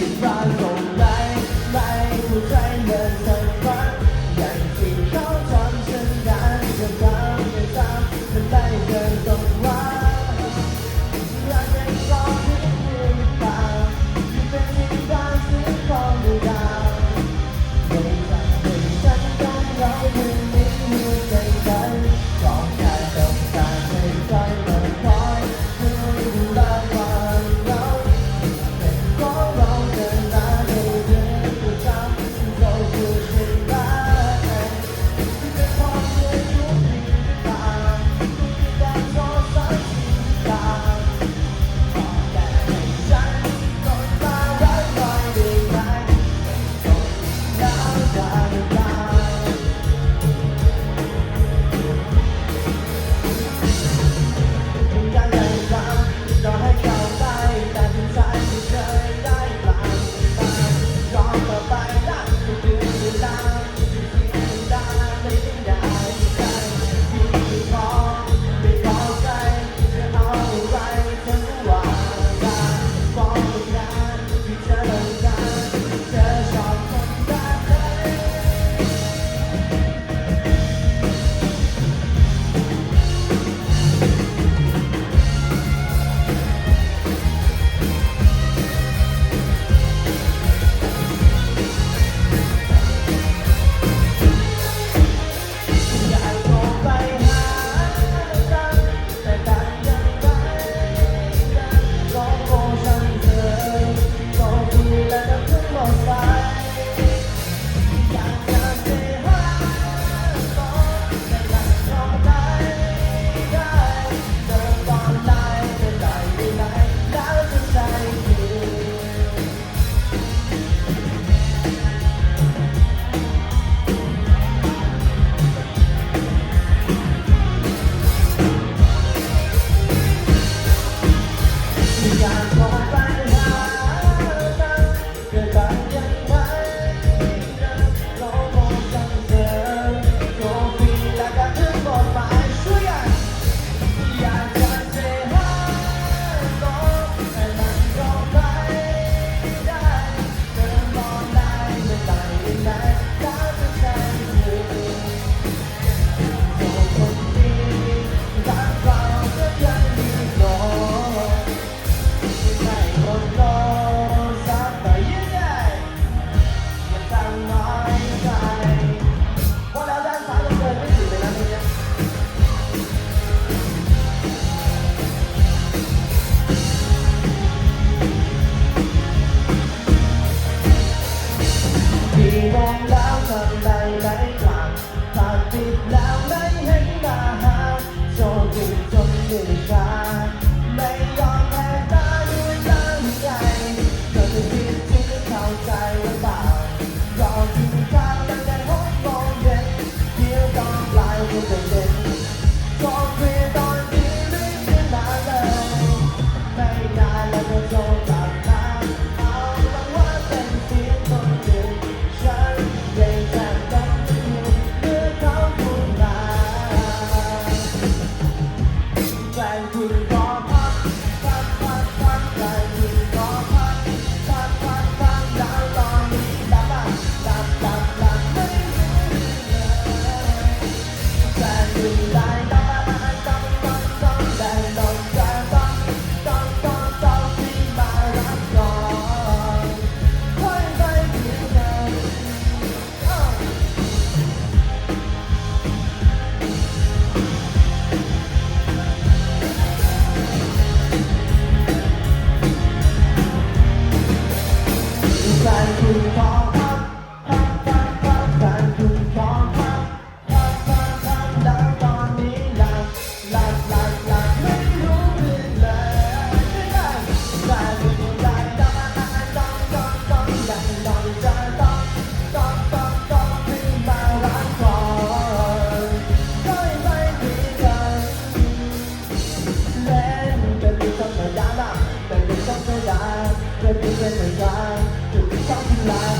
goodbye. happy life. แฟ life.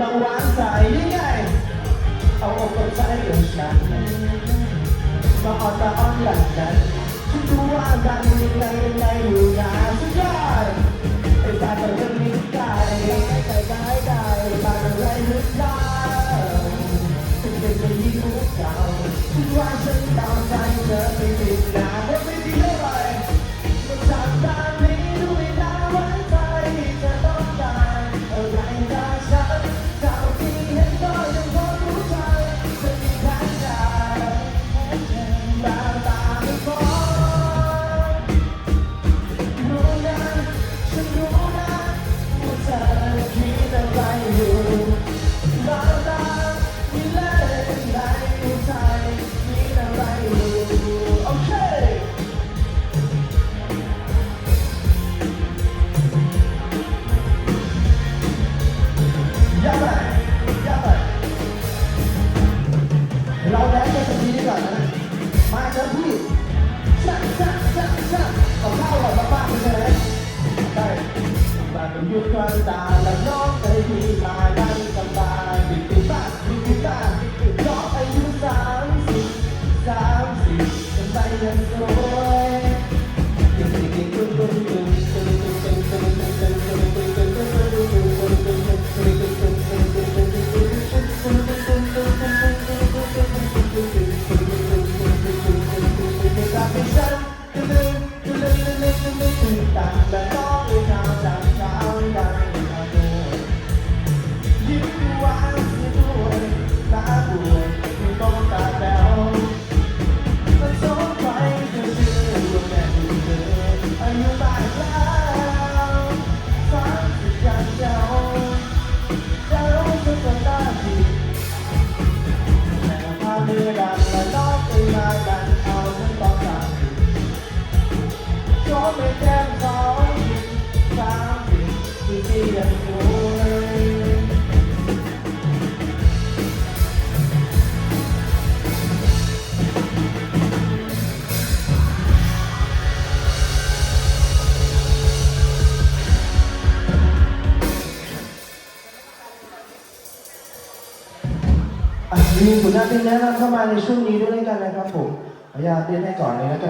มาหวานใสยังไงเอาอกเอาใจกับฉันมาออนมาอ้อนหลังฉันฉันรู้ว่ากันยังไงยังไงอยู่นะสุดยอดไอ้ตาจะเรื่องนี้ได้ได้ได้ได้ตาอะไรนึกได้ Hola. ศิลปินแนะนำเข้ามาในช่วงนี้ด้วยกันนะครับผมขออนุญาตเรียนให้ก่อนเลยนะกัน